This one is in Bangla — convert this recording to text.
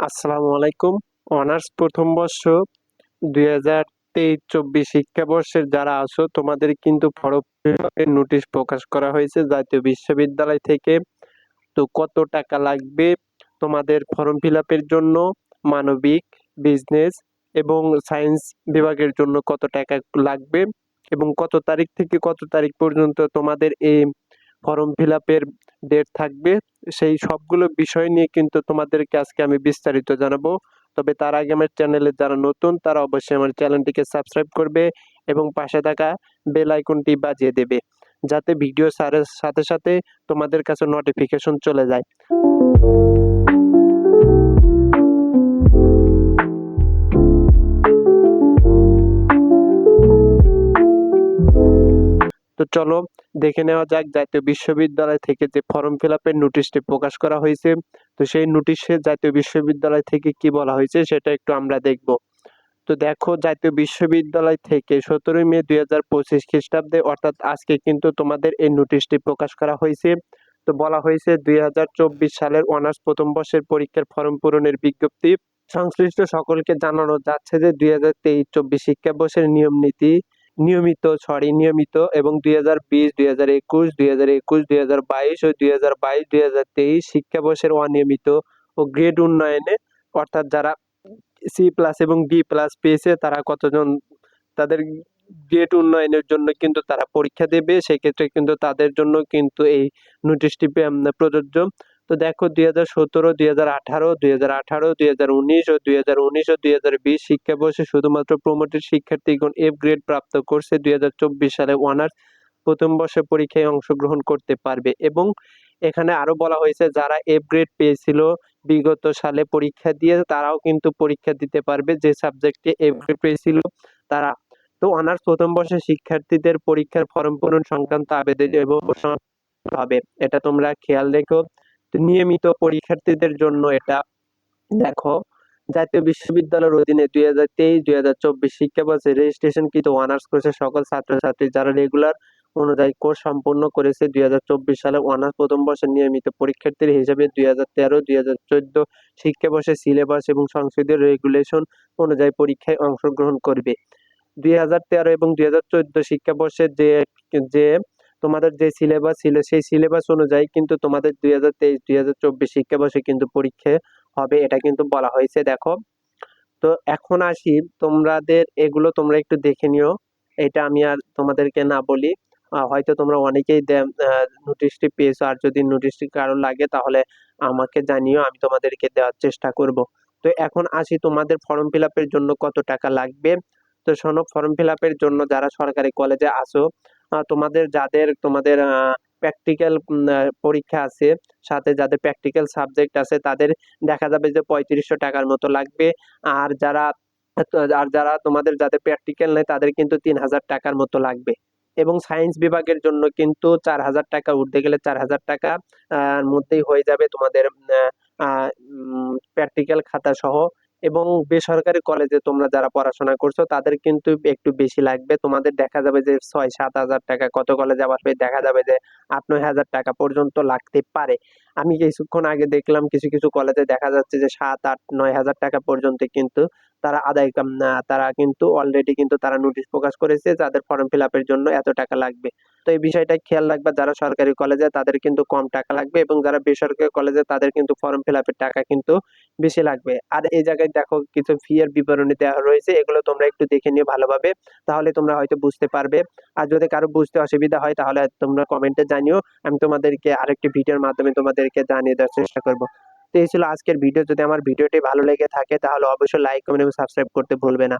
আসসালামু আলাইকুম। অনার্স প্রথম বর্ষ দুই হাজার তেইশ চব্বিশ শিক্ষাবর্ষের যারা আছো, তোমাদের কিন্তু ফরমের নোটিশ প্রকাশ করা হয়েছে জাতীয় বিশ্ববিদ্যালয় থেকে। তো কত টাকা লাগবে তোমাদের ফর্ম ফিল জন্য? মানবিক, বিজনেস এবং সায়েন্স বিভাগের জন্য কত টাকা লাগবে? এবং কত তারিখ থেকে কত তারিখ পর্যন্ত তোমাদের এই ফর্ম ফিল আপের ডেট থাকবে। সেই সবগুলো বিষয় নিয়ে কিন্তু তোমাদেরকে আজকে আমি বিস্তারিত জানাব। তবে তার আগে আমার চ্যানেলে যারা নতুন, তারা অবশ্যই আমার চ্যানেলটিকে সাবস্ক্রাইব করবে এবং পাশে থাকা বেল আইকনটি বাজিয়ে দেবে, যাতে ভিডিও সারের সাথে সাথে তোমাদের কাছে নোটিফিকেশন চলে যায়। চলো, দেখে নেওয়া যাক জাতীয় বিশ্ববিদ্যালয় থেকে যে ফর্ম ফিল আপের নোটিশটি প্রকাশ করা হয়েছে। তো সেই নোটিশে জাতীয় বিশ্ববিদ্যালয় থেকে কি বলা হয়েছে সেটা একটু আমরা দেখব। তো দেখো, জাতীয় বিশ্ববিদ্যালয় থেকে সতেরোই মে দুই হাজার পঁচিশ খ্রিস্টাব্দে, অর্থাৎ আজকে কিন্তু তোমাদের এই নোটিশটি প্রকাশ করা হয়েছে। তো বলা হয়েছে দুই হাজার চব্বিশ সালের অনার্স প্রথম বর্ষের পরীক্ষার ফর্ম পূরণের বিজ্ঞপ্তি। সংশ্লিষ্ট সকলকে জানানো যাচ্ছে যে দুই হাজার তেইশ চব্বিশ শিক্ষাবর্ষের নিয়ম নীতি নিয়মিত সরি নিয়মিত এবং দুই হাজার বিশ, দুই হাজার একুশ, দুই হাজার একুশ, দুই হাজার বাইশ ও দুই হাজার বাইশ, দুই হাজার তেইশ শিক্ষাবর্ষের অনিয়মিত ও গ্রেড উন্নয়নে অর্থাৎ যারা সি প্লাস এবং ডি প্লাস পেয়েছে তারা কতজন তাদের গ্রেড উন্নয়নের জন্য কিন্তু তারা পরীক্ষা দেবে। সেক্ষেত্রে কিন্তু তাদের জন্য কিন্তু এই নোটিশটি প্রযোজ্য। তো দেখো দুই হাজার সতেরো, দুই হাজার আঠারো, দুই হাজার আঠারো, দুই হাজার উনিশ ও দুই হাজার উনিশ ও দুই হাজার বিশ শিক্ষাবর্ষে শুধুমাত্র প্রমোটেড শিক্ষার্থীগণ এফ গ্রেড প্রাপ্ত করছে দুই হাজার চব্বিশ সালে অনার্স প্রথম বর্ষে পরীক্ষায় অংশগ্রহণ করতে পারবে এবং এখানে আরও বলা হয়েছে, যারা এফ গ্রেড পেয়েছিল বিগত সালে পরীক্ষা দিয়ে, তারাও কিন্তু পরীক্ষা দিতে পারবে যে সাবজেক্টে এফ গ্রেড পেয়েছিল তারা। তো অনার্স প্রথম বর্ষের শিক্ষার্থীদের পরীক্ষার ফর্ম পূরণ সংক্রান্ত আবেদন এবং হবে। এটা তোমরা খেয়াল রেখো। নিয়মিত পরীক্ষার্থীদের জন্য এটা। দেখো, জাতীয় বিশ্ববিদ্যালয়ের অধীনে দুই হাজার তেইশ, দুই হাজার চব্বিশ শিক্ষাবর্ষে রেজিস্ট্রেশন কিন্তু অনার্স কোর্সের সকল ছাত্রছাত্রী যারা রেগুলার অনুযায়ী কোর্স সম্পন্ন করেছে দুই হাজার চব্বিশ সালে অনার্স প্রথম বর্ষের নিয়মিত পরীক্ষার্থীর হিসেবে দুই হাজার তেরো, দুই হাজার চোদ্দ শিক্ষাবর্ষের সিলেবাস এবং সংসদীয় রেগুলেশন অনুযায়ী পরীক্ষায় অংশগ্রহণ করবে। দুই হাজার তেরো এবং দুই হাজার চোদ্দ শিক্ষাবর্ষের যে যে তোমাদের যে সিলেবাস ছিল, সেই সিলেবাস অনুযায়ী কিন্তু তোমাদের দুই হাজার তেইশ, দুই হাজার চব্বিশ শিক্ষাবর্ষে কিন্তু পরীক্ষা হবে, এটা কিন্তু বলা হয়েছে, দেখো। তো এখন আসি, তোমাদের এগুলো তোমরা একটু দেখে নিও, এটা আমি আর তোমাদেরকে না বলি। হয়তো তোমরা অনেকেই নোটিশটি পেয়েছ, আর যদি নোটিশটি কারও লাগে তাহলে আমাকে জানিও, আমি তোমাদেরকে দেওয়ার চেষ্টা করব। তো এখন আসি, তোমাদের ফর্ম ফিল জন্য কত টাকা লাগবে? তো শোনো ফর্ম ফিল জন্য যারা সরকারি কলেজে আসো তোমাদের যাদের, তোমাদের প্র্যাকটিক্যাল পরীক্ষা আছে, সাথে যাদের প্র্যাকটিক্যাল সাবজেক্ট আছে, তাদের দেখা যাবে যে পঁয়ত্রিশশো টাকার মতো লাগবে। আর যারা আর যারা তোমাদের যাদের প্র্যাকটিক্যাল নেই, তাদের কিন্তু তিন হাজার টাকার মতো লাগবে। এবং সায়েন্স বিভাগের জন্য কিন্তু চার হাজার টাকা উঠতে গেলে চার হাজার টাকা মধ্যেই হয়ে যাবে তোমাদের প্র্যাকটিক্যাল খাতা সহ। এবং বেসরকারি কলেজে তোমরা যারা পড়াশোনা করছ, তাদের কিন্তু একটু বেশি লাগবে। তোমাদের দেখা যাবে যে ছয় সাত হাজার টাকা কত কলেজে আবার দেখা যাবে যে আট নয় হাজার টাকা পর্যন্ত লাগতে পারে। আমি কিছুক্ষণ আগে দেখলাম কিছু কিছু কলেজে দেখা যাচ্ছে যে সাত আট নয় হাজার টাকা পর্যন্ত কিন্তু তারা আদায় তারা কিন্তু অলরেডি কিন্তু তারা নোটিশ প্রকাশ করেছে যাদের ফর্ম ফিল আপের জন্য এত টাকা লাগবে। তো এই বিষয়টা খেয়াল রাখবা, যারা সরকারি কলেজে তাদের কিন্তু কম টাকা লাগবে এবং যারা বেসরকারি কলেজে তাদের কিন্তু ফর্ম ফিল আপের টাকা কিন্তু বেশি লাগবে। আর এই জায়গায় দেখো কিছু ফি এর বিবরণী দেওয়া রয়েছে, এগুলো তোমরা একটু দেখে নিও ভালোভাবে, তাহলে তোমরা হয়তো বুঝতে পারবে। আর যদি কারও বুঝতে অসুবিধা হয়, তাহলে তোমরা কমেন্টে জানিও, আমি তোমাদেরকে আরেকটি ভিডিওর মাধ্যমে তোমাদেরকে জানিয়ে দেওয়ার চেষ্টা করব। তো এই ছিল আজকের ভিডিও যদি আমার ভিডিওটি ভালো লেগে থাকে, তাহলে অবশ্যই লাইক কমেন্ট এবং সাবস্ক্রাইব করতে ভুলবে না।